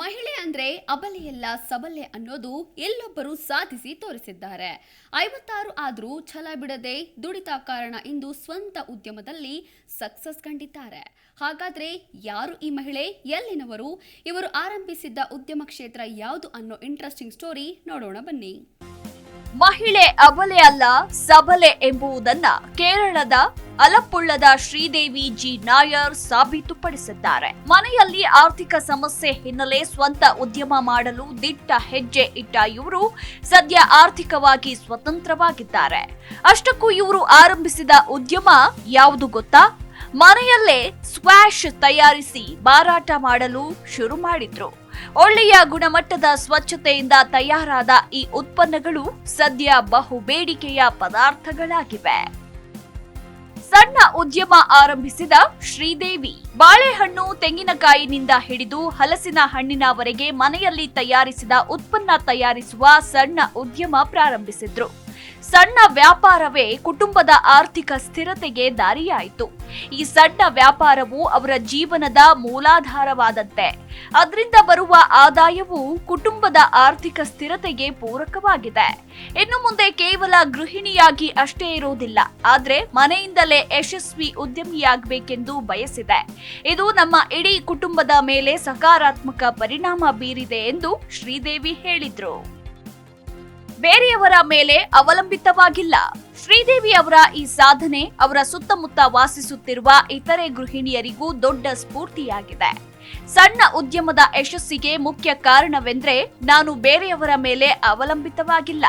ಮಹಿಳೆ ಅಂದ್ರೆ ಅಬಲೆಯಲ್ಲ ಸಬಲೆ ಅನ್ನೋದು ಎಲ್ಲೊಬ್ಬರು ಸಾಧಿಸಿ ತೋರಿಸಿದ್ದಾರೆ. ಐವತ್ತಾರು ಆದರೂ ಛಲ ಬಿಡದೆ ದುಡಿತ ಕಾರಣ ಇಂದು ಸ್ವಂತ ಉದ್ಯಮದಲ್ಲಿ ಸಕ್ಸಸ್ ಕಂಡಿದ್ದಾರೆ. ಹಾಗಾದ್ರೆ ಯಾರು ಈ ಮಹಿಳೆ? ಎಲ್ಲಿನವರು? ಇವರು ಆರಂಭಿಸಿದ್ದ ಉದ್ಯಮ ಕ್ಷೇತ್ರ ಯಾವುದು ಅನ್ನೋ ಇಂಟ್ರೆಸ್ಟಿಂಗ್ ಸ್ಟೋರಿ ನೋಡೋಣ ಬನ್ನಿ. ಮಹಿಳೆ ಅಬಲೆ ಅಲ್ಲ ಸಬಲೆ ಎಂಬುದನ್ನ ಕೇರಳದ ಅಲಪ್ಪುಳ್ಳದ ಶ್ರೀದೇವಿ ಜಿ. ನಾಯರ್ ಸಾಬೀತುಪಡಿಸಿದ್ದಾರೆ. ಮನೆಯಲ್ಲಿ ಆರ್ಥಿಕ ಸಮಸ್ಯೆ ಹಿನ್ನೆಲೆ ಸ್ವಂತ ಉದ್ಯಮ ಮಾಡಲು ದಿಟ್ಟ ಹೆಜ್ಜೆ ಇಟ್ಟ ಇವರು ಸದ್ಯ ಆರ್ಥಿಕವಾಗಿ ಸ್ವತಂತ್ರವಾಗಿದ್ದಾರೆ. ಅಷ್ಟಕ್ಕೂ ಇವರು ಆರಂಭಿಸಿದ ಉದ್ಯಮ ಯಾವುದು ಗೊತ್ತಾ? ಮನೆಯಲ್ಲೇ ಸ್ಕ್ವಾಶ್ ತಯಾರಿಸಿ ಮಾರಾಟ ಮಾಡಲು ಶುರು ಮಾಡಿದ್ರು. ಒಳ್ಳೆಯ ಗುಣಮಟ್ಟದ ಸ್ವಚ್ಛತೆಯಿಂದ ತಯಾರಾದ ಈ ಉತ್ಪನ್ನಗಳು ಸದ್ಯ ಬಹು ಬೇಡಿಕೆಯ ಪದಾರ್ಥಗಳಾಗಿವೆ. ಸಣ್ಣ ಉದ್ಯಮ ಆರಂಭಿಸಿದ ಶ್ರೀದೇವಿ. ಬಾಳೆಹಣ್ಣು ತೆಂಗಿನಕಾಯಿನಿಂದ ಹಿಡಿದು ಹಲಸಿನ ಹಣ್ಣಿನವರೆಗೆ ಮನೆಯಲ್ಲಿ ತಯಾರಿಸಿದ ಉತ್ಪನ್ನ ತಯಾರಿಸುವ ಸಣ್ಣ ಉದ್ಯಮ ಪ್ರಾರಂಭಿಸಿದ್ರು. ಸಣ್ಣ ವ್ಯಾಪಾರವೇ ಕುಟುಂಬದ ಆರ್ಥಿಕ ಸ್ಥಿರತೆಗೆ ದಾರಿಯಾಯಿತು. ಈ ಸಣ್ಣ ವ್ಯಾಪಾರವು ಅವರ ಜೀವನದ ಮೂಲಾಧಾರವಾದಂತೆ. ಅದರಿಂದ ಬರುವ ಆದಾಯವು ಕುಟುಂಬದ ಆರ್ಥಿಕ ಸ್ಥಿರತೆಗೆ ಪೂರಕವಾಗಿದೆ. ಇನ್ನು ಮುಂದೆ ಕೇವಲ ಗೃಹಿಣಿಯಾಗಿ ಅಷ್ಟೇ ಇರುವುದಿಲ್ಲ. ಆದ್ರೆ ಮನೆಯಿಂದಲೇ ಯಶಸ್ವಿ ಉದ್ಯಮಿಯಾಗಬೇಕೆಂದು ಬಯಸಿದೆ. ಇದು ನಮ್ಮ ಇಡೀ ಕುಟುಂಬದ ಮೇಲೆ ಸಕಾರಾತ್ಮಕ ಪರಿಣಾಮ ಬೀರಿದೆ ಎಂದು ಶ್ರೀದೇವಿ ಹೇಳಿದ್ರು. ಬೇರೆಯವರ ಮೇಲೆ ಅವಲಂಬಿತವಾಗಿಲ್ಲ. ಶ್ರೀದೇವಿ ಅವರ ಈ ಸಾಧನೆ ಅವರ ಸುತ್ತಮುತ್ತ ವಾಸಿಸುತ್ತಿರುವ ಇತರೆ ಗೃಹಿಣಿಯರಿಗೂ ದೊಡ್ಡ ಸ್ಫೂರ್ತಿಯಾಗಿದೆ. ಸಣ್ಣ ಉದ್ಯಮದ ಯಶಸ್ಸಿಗೆ ಮುಖ್ಯ ಕಾರಣವೆಂದ್ರೆ ನಾನು ಬೇರೆಯವರ ಮೇಲೆ ಅವಲಂಬಿತವಾಗಿಲ್ಲ.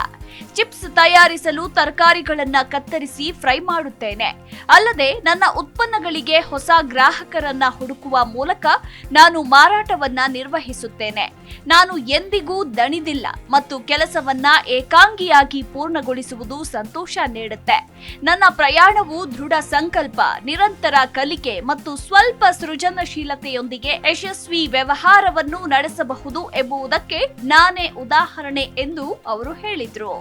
ಚಿಪ್ಸ್ ತಯಾರಿಸಲು ತರಕಾರಿಗಳನ್ನ ಕತ್ತರಿಸಿ ಫ್ರೈ ಮಾಡುತ್ತೇನೆ. ಅಲ್ಲದೆ ನನ್ನ ಉತ್ಪನ್ನಗಳಿಗೆ ಹೊಸ ಗ್ರಾಹಕರನ್ನ ಹುಡುಕುವ ಮೂಲಕ ನಾನು ಮಾರಾಟವನ್ನ ನಿರ್ವಹಿಸುತ್ತೇನೆ. ನಾನು ಎಂದಿಗೂ ದಣಿದಿಲ್ಲ ಮತ್ತು ಕೆಲಸವನ್ನ ಏಕಾಂಗಿಯಾಗಿ ಪೂರ್ಣಗೊಳಿಸುವುದು ಸಂತೋಷ ನೀಡುತ್ತೆ. ನನ್ನ ಪ್ರಯಾಣವು ದೃಢ ಸಂಕಲ್ಪ, ನಿರಂತರ ಕಲಿಕೆ ಮತ್ತು ಸ್ವಲ್ಪ ಸೃಜನಶೀಲತೆಯೊಂದಿಗೆ ಯಶಸ್ವಿ ವ್ಯವಹಾರವನ್ನು ನಡೆಸಬಹುದು ಎಂಬುದಕ್ಕೆ ನಾನೇ ಉದಾಹರಣೆ ಎಂದು ಅವರು ಹೇಳಿದ್ರು.